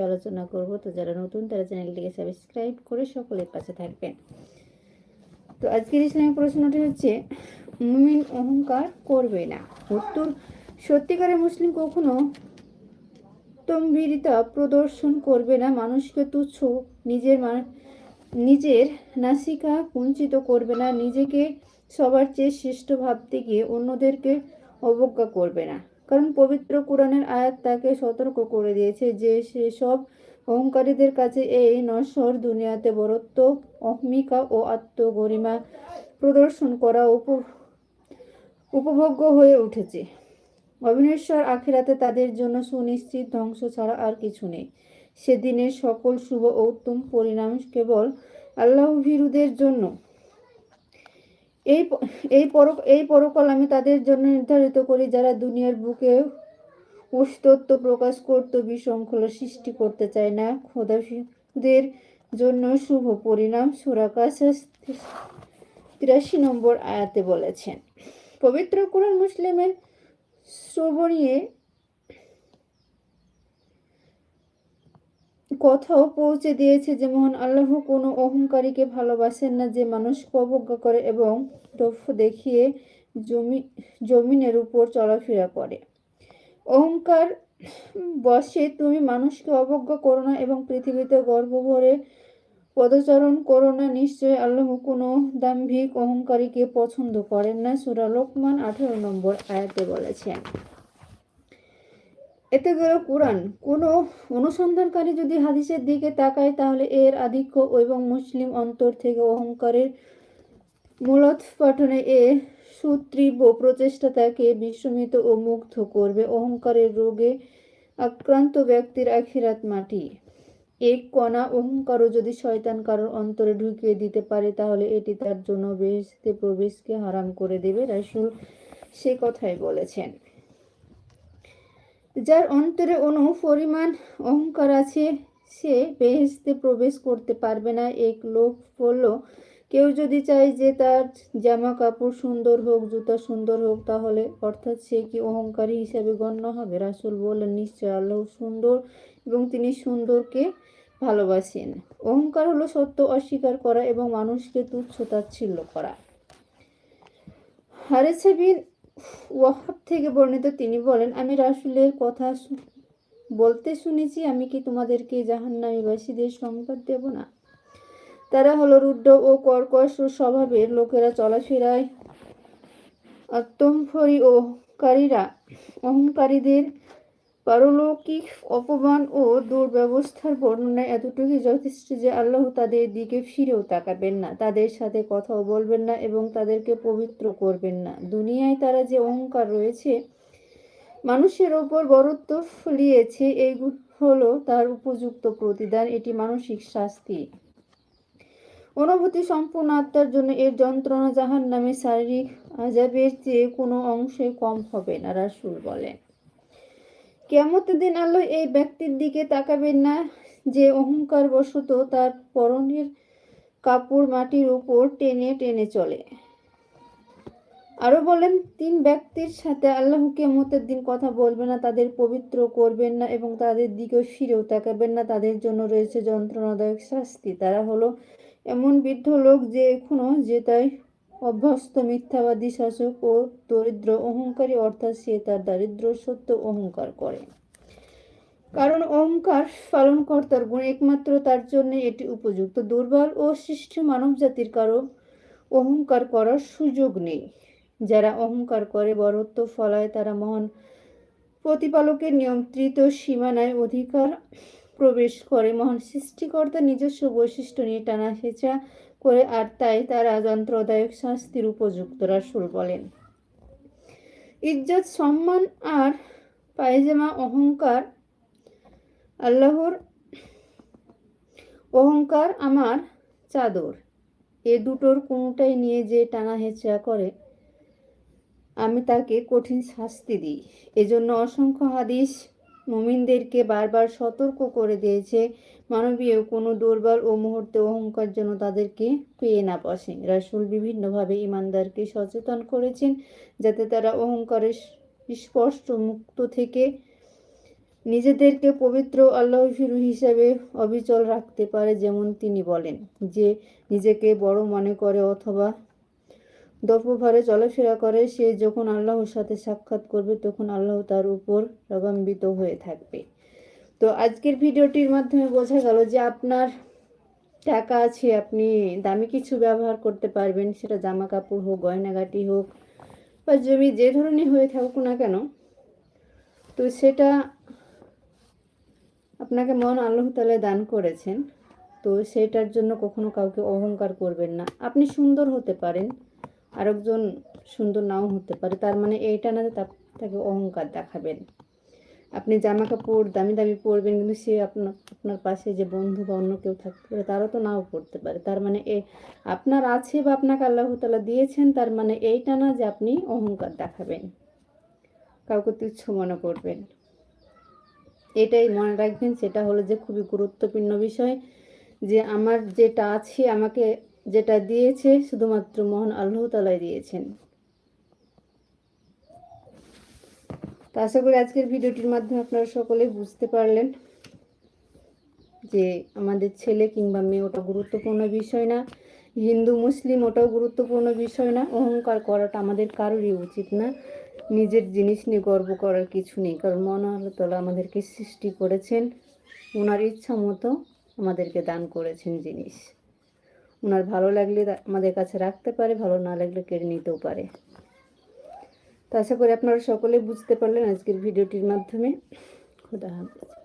আলোচনা করব। তো যারা নতুন, তারা চ্যানেলটিকে সাবস্ক্রাইব করে সকলের পাশে থাকবেন। তো আজকের ইসলামিক প্রশ্নটি হচ্ছে, মুমিন অহংকার করবে না। উত্তর সত্যিকারের মুসলিম কখনো তম্ভীরিতা প্রদর্শন করবে না। মানুষকে তুচ্ছ, নিজের নিজের নাসিকা কুঞ্চিত করবে না। নিজেকে সবার চেয়ে শ্রেষ্ঠ ভাবতে গিয়ে অন্যদেরকে অবজ্ঞা করবে না। কারণ পবিত্র কোরআনের আয়াত তাকে সতর্ক করে দিয়েছে যে সেসব অহংকারীদের কাছে এই নশ্বর দুনিয়াতে বরত্ব, অহমিকা ও আত্মগরিমা প্রদর্শন করা উপ উপভোগ্য হয়ে উঠেছে। অবিনশ্বর আখিরাতে তাদের জন্য সুনিশ্চিত ধ্বংস ছাড়া আর কিছু নেই। সেদিনের সকল শুভ ও উত্তম পরিণাম কেবল আল্লাহ ভীরুদের জন্য। এই এই পর, এই পরকাল আমি তাদের জন্য নির্ধারিত করি যারা দুনিয়ার বুকে অস্তিত্ব প্রকাশ করত বিশৃঙ্খলা সৃষ্টি করতে চায় না। খোদাদের জন্য শুভ পরিণাম সুরাকাশ তিরাশি নম্বর আয়াতে বলেছেন। পবিত্র কোরআন মুসলিমের শ্রবণীয় কথাও পৌঁছে দিয়েছে যে মহান আল্লাহ কোনো অহংকারীকে ভালোবাসেন না, যে মানুষকে অবজ্ঞা করে এবং দফ দেখিয়ে জমি, জমিনের উপর চলাফেরা করে। অহংকার বসে তুমি মানুষকে অবজ্ঞা করো না এবং পৃথিবীতে গর্ব ভরে পদচারণ করো না। নিশ্চয় আল্লাহ কোনো দাম্ভিক অহংকারীকে পছন্দ করেন না। সুরা লোকমান আঠারো নম্বর আয়াতে বলেছেন। এতে গেল কোরআন, কোনো অনুসন্ধানকারী যদি হাদিসের দিকে তাকায়, তাহলে এর আধিক্য এবং মুসলিম অন্তর থেকে অহংকারের মূলোৎপাটনে এ সুতীব্র প্রচেষ্টা তাকে বিস্মিত ও মুগ্ধ করবে। অহংকারের রোগে আক্রান্ত ব্যক্তির আখিরাত মাটি। এক কণা অহংকারও যদি শয়তান কারোর অন্তরে ঢুকিয়ে দিতে পারে, তাহলে এটি তার জন্য বেহেশতে প্রবেশকে হারাম করে দেবে, রাসূল সে কথাই বলেছেন। যার অন্তরে অনু পরিমাণ অহংকার আছে, সে বেহেস্তে প্রবেশ করতে পারবে না। এক লোক বলল, কেউ যদি চায় যে তার জামা কাপড় সুন্দর হোক, জুতা সুন্দর হোক, তাহলে অর্থাৎ সে কি অহংকারী হিসাবে গণ্য হবে? রাসুল বললেন, নিশ্চয় আল্লাহ সুন্দর এবং তিনি সুন্দরকে ভালোবাসেন। অহংকার হলো সত্য অস্বীকার করা এবং মানুষকে তুচ্ছ তাচ্ছিল্য করা। হারেসা বিন ওয়াহাব থেকে বর্ণিত তিনি বলেন, আমি রাসুলের কথা বলতে শুনেছি, আমি কি তোমাদেরকে জাহান্নামীবাসীদের সংবাদ দেব না? তারা হলো রুদ্র ও কর্কশ স্বভাবের লোকেরা, চলাফেরায় আত্মম্ফরী ও কারীরা অহংকারীদের পারলৌকিক অপমান ও দুর্ব্যবস্থার বর্ণনায় এতটুকুই যথেষ্ট যে আল্লাহ তাদের দিকে ফিরেও তাকাবেন না। তাদের সাথে কথাও বলবেন না এবং তাদেরকে পবিত্র করবেন না। দুনিয়ায় তারা যে অহংকার রয়েছে, মানুষের ওপর বরত্ব ফলিয়েছে, এই হলো তার উপযুক্ত প্রতিদান, এটি মানসিক শাস্তি। অনুভূতি সম্পূর্ণ আত্মার জন্য এর যন্ত্রণা জাহান নামে শারীরিক আজাবের চেয়ে কোনো অংশে কম হবে না, রাসূল বলেন। কেমতের দিন আল্লাহ এই ব্যক্তির দিকে তাকাবেন না যে অহংকার বশত তার পরনের কাপড় মাটির উপর টেনে টেনে চলে। আরও বলেন, তিন ব্যক্তির সাথে আল্লাহ কেমতের দিন কথা বলবে না, তাদের পবিত্র করবেন না এবং তাদের দিকেও ফিরেও তাকাবেন না। তাদের জন্য রয়েছে যন্ত্রণাদায়ক শাস্তি। তারা হলো এমন বৃদ্ধ লোক যে এখনও যে তাই অভ্যস্ত, মিথ্যাবাদী, শাসক ও দরিদ্র অহংকারী, অর্থাৎ সে তার দারিদ্র সত্য অহংকার করে। কারণ অহংকার পালনকর্তার গুণ একমাত্র তার জন্য এটি উপযুক্ত। দুর্বল ও সৃষ্ট মানব জাতির কারও অহংকার করার সুযোগ নেই। যারা অহংকার করে, বরত্ব ফলায়, তারা মহান প্রতিপালকের নিয়ন্ত্রিত সীমানায় অধিকার প্রবেশ করে। মহান সৃষ্টিকর্তা নিজস্ব বৈশিষ্ট্য নিয়ে টানা হেঁচা করে আর তাই তারা যন্ত্রদায়ক শাস্তির উপযুক্ত রাসুল বলেন। ইজ্জত, সম্মান আর পায়জামা, অহংকার, আল্লাহর অহংকার আমার চাদর। এ দুটোর কোনোটাই নিয়ে যে টানা হেঁচড়া করে, আমি তাকে কঠিন শাস্তি দিই। এজন্য অসংখ্য হাদিস মুমিনদেরকে বারবার সতর্ক করে দিয়েছে। মানবীয় কোনো দুর্বল ও মুহূর্তে অহংকার যেন তাদেরকে পেয়ে না বসে। রাসূল বিভিন্নভাবে ইমানদারকে সচেতন করেছেন, যাতে তারা অহংকারের স্পষ্ট মুক্ত থেকে নিজেদেরকে পবিত্র আল্লাহফিরু হিসাবে অবিচল রাখতে পারে, যেমন তিনি বলেন যে, নিজেকে বড় মনে করে অথবা দপভারে চলাফেরা করে, সে যখন আল্লাহর সাথে সাক্ষাৎ করবে, তখন আল্লাহ তার উপর রাগান্বিত হয়ে থাকবে। তো আজকের ভিডিওটির মাধ্যমে বোঝা গেল যে আপনার টাকা আছে, আপনি দামি কিছু ব্যবহার করতে পারবেন, সেটা জামা কাপড় হোক, গয়নাগাটি হোক, বা জমি যে ধরনের হয়ে থাকুক না কেন, তো সেটা আপনাকে মন আল্লাহ তালা দান করেছেন। তো সেটার জন্য কখনো কাউকে অহংকার করবেন না। আপনি সুন্দর হতে পারেন। আরেকজন সুন্দর নাও হতে পারে, তার মানে এইটা না যে তাকে অহংকার দেখাবেন। আপনি জামা কাপড় দামি দামি পরবেন, কিন্তু সে আপনার আপনার পাশে যে বন্ধু বা অন্য কেউ থাকতে পারে, তারও তো নাও পড়তে পারে। তার মানে এ, আপনার আছে বা আপনাকে আল্লাহ তালা দিয়েছেন, তার মানে এইটা না যে আপনি অহংকার দেখাবেন। কাউকে তুচ্ছ মনে করবেন। এটাই মনে রাখবেন, সেটা হলো যে খুবই গুরুত্বপূর্ণ বিষয় যে আমার যেটা আছে, আমাকে যেটা দিয়েছে শুধুমাত্র মহান আল্লাহ তালাই দিয়েছেন। তো আশা করি আজকের ভিডিওটির মাধ্যমে আপনারা সকলে বুঝতে পারলেন যে আমাদের ছেলে কিংবা মেয়ে ওটা গুরুত্বপূর্ণ বিষয় না, হিন্দু, মুসলিম ওটাও গুরুত্বপূর্ণ বিষয় না, অহংকার করাটা আমাদের কারোরই উচিত না, নিজের জিনিস নিয়ে গর্ব করার কিছু নেই, কারণ মন আল্লাহ তালা আমাদেরকে সৃষ্টি করেছেন, ওনার ইচ্ছা মতো আমাদেরকে দান করেছেন জিনিস। ওনার ভালো লাগলে আমাদের কাছে রাখতে পারে, ভালো না লাগলে কেড়ে নিতেও পারে। তো আশা করি আপনারা সকলে বুঝতে পারলেন আজকের ভিডিওটির মাধ্যমে। খুদা হাফেজ।